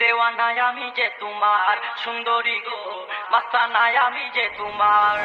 দেওয়ানায় আমি যে তোমার সুন্দরী গো মাস্তানায় আমি যে তোমার।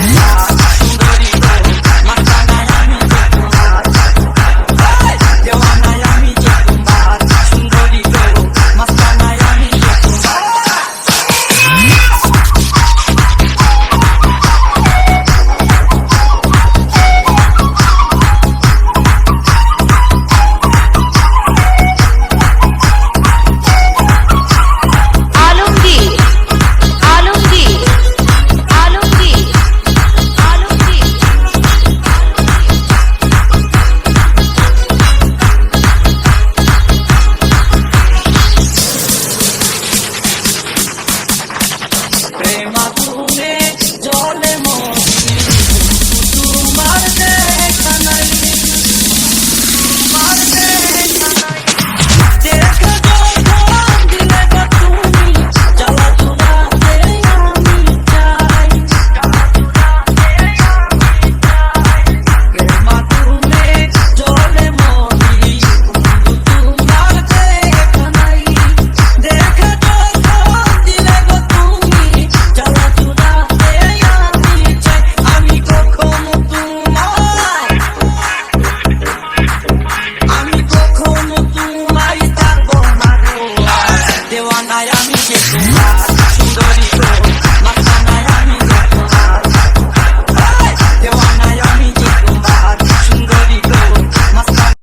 Yeah.